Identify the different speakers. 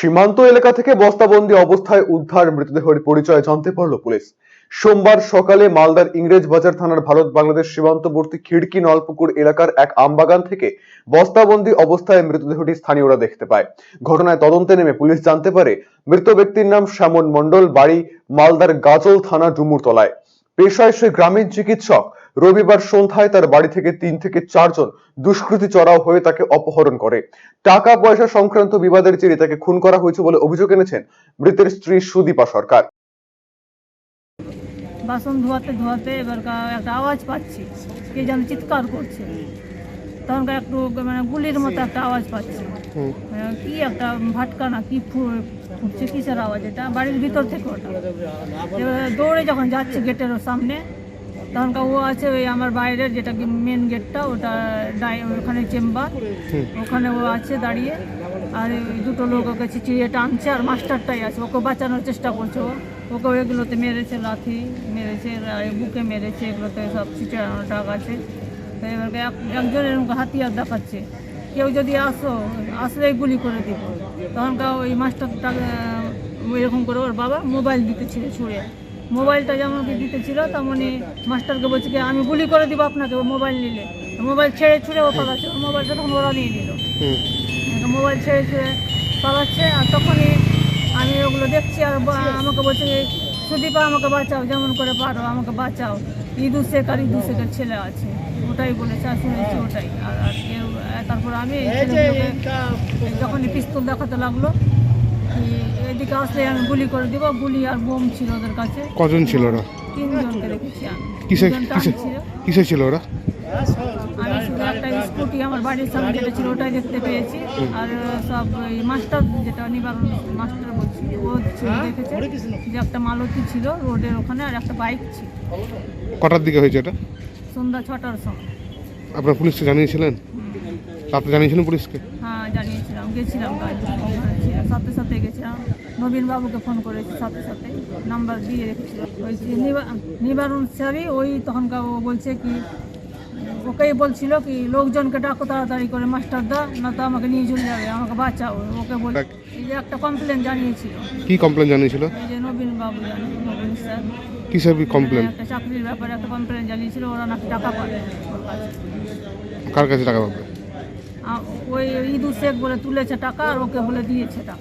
Speaker 1: সীমান্ত এলাকা থেকে বস্তাবন্দি অবস্থায় উদ্ধার মৃতদেহের পরিচয় জানতে পারল পুলিশ। সোমবার সকালে মালদার ইংরেজ বাজার থানার ভারত বাংলাদেশ সীমান্তবর্তী খিড়কি নলপুকুর এলাকার এক আমবাগান থেকে বস্তাবন্দি অবস্থায় মৃতদেহটি স্থানীয়রা দেখতে পায়। ঘটনায় তদন্তে নেমে পুলিশ জানতে পারে, মৃত ব্যক্তির নাম শ্যামন মণ্ডল, বাড়ি মালদার গাজল থানা ডুমুরতলায়। পেশায় সে গ্রামীণ চিকিৎসক। রবিবার সন্ধ্যায় তার বাড়ি থেকে তিন থেকে চারজন দুষ্কৃতী চড়াও হয়ে তাকে অপহরণ করে। টাকা পয়সা সংক্রান্ত বিবাদের জেরে তাকে খুন করা হয়েছে বলে অভিযোগ এনেছেন মৃতের স্ত্রী সুদীপা সরকার।
Speaker 2: বাসন ধোয়াতে ধোয়াতে এবার একটা আওয়াজ পাচ্ছি। কে যেন চিৎকার করছে। তখন একটু মানে গুলির মতো একটা আওয়াজ পাচ্ছে। মানে কি একটা ভাটকা না কি ফুটছে কিসের আওয়াজ এটা? বাড়ির ভিতর থেকে ওটা। দৌড়ে যখন যাচ্ছে গেটের সামনে তখন ও আছে ওই আমার বাইরের যেটা কি মেন গেটটা ওটা ডাই- ওখানে চেম্বার ওখানে ও আছে দাঁড়িয়ে। আর ওই দুটো লোক ওকে চিচিয়ে টানছে আর মাস্টারটাই আছে। ওকে বাঁচানোর চেষ্টা করছে ও। ওকে এগুলোতে মেরেছে লাথি মেরেছে বুকে মেরেছে এগুলোতে সব চিচানো টাক আছে। তো এবার একজন এরকম হাতিয়ার দেখাচ্ছে। কেউ যদি আসো আসলেই গুলি করে দিব। তখন কা ওই মাস্টারটা এরকম করে ওর বাবা মোবাইল দিতেছিল ছুঁড়ে। মোবাইলটা যেমন কি দিতেছিল তেমনই মাস্টারকে বলছে কি আমি গুলি করে দিব আপনাকে ও মোবাইল নিলে। মোবাইল ছেড়ে ছুঁড়ে ও পালাচ্ছে। ওর মোবাইলটা তখন ওরা নিয়ে নিল। মোবাইল ছেড়ে ছেড়ে পালাচ্ছে আর তখনই আমি ওগুলো দেখছি আর আমাকে বলছে সুদীপা আমাকে বাঁচাও যেমন করে পারো আমাকে বাঁচাও। ইদু শেখ আর শেখার শেখের ছেলে আছে। ওটাই বলেছে আর শুনেছি ওটাই। আর আর কেউ তারপর আমি যখন পিস্তল দেখাতে লাগল এদিকে আসলে আমি গুলি করে দিব গুলি আর বোম ছিল ওদের কাছে।
Speaker 3: কজন ছিল ওরা?
Speaker 2: তিনজনকে দেখেছি আমি।
Speaker 3: কিসে। কিসে ছিল ওরা?
Speaker 2: আমি শুধু একটা স্কুটি আমার বাড়ির সামনে যেটা ছিল ওটাই দেখতে পেয়েছি। আর সব ওই মাস্টার যেটা নিবারণ মাস্টার বলছি ও ছিল দেখেছে। যে একটা মালতী ছিল রোডের ওখানে আর একটা বাইক ছিল।
Speaker 3: কটার দিকে হয়েছে এটা?
Speaker 2: সন্ধ্যা ছটার সময়।
Speaker 3: আপনার পুলিশকে জানিয়েছিলেন? আপনি জানিয়েছিলেন পুলিশকে?
Speaker 2: হ্যাঁ জানিয়েছিলাম। গেছিলাম সাথে সাথে গেছিলাম। নবীন বাবুকে ফোন করেছি সাথে সাথে। নাম্বার দিয়ে রেখেছিল ওই নিবারণ স্যারই ওই তখনকার ও বলছে কি ওকেই বলছিল কি লোকজনকে ডাকো তাড়াতাড়ি করে মাস্টার দা না তো আমাকে নিয়ে চলে যাবে আমাকে বাঁচাও। ওকে বল এই যে একটা কমপ্লেন জানিয়েছিল।
Speaker 3: কি কমপ্লেন জানিয়েছিল?
Speaker 2: এই যে নবীন বাবু জানে নবীন স্যার।
Speaker 3: কিসের কমপ্লেন
Speaker 2: একটা চাকরির ব্যাপারে একটা কমপ্লেন জানিয়েছিল ওরা নাকি টাকা পাবে।
Speaker 3: কার কাছে টাকা পাবে?
Speaker 2: ওই ইদু শেখ বলে তুলেছে টাকা আর ওকে বলে দিয়েছে টাকা।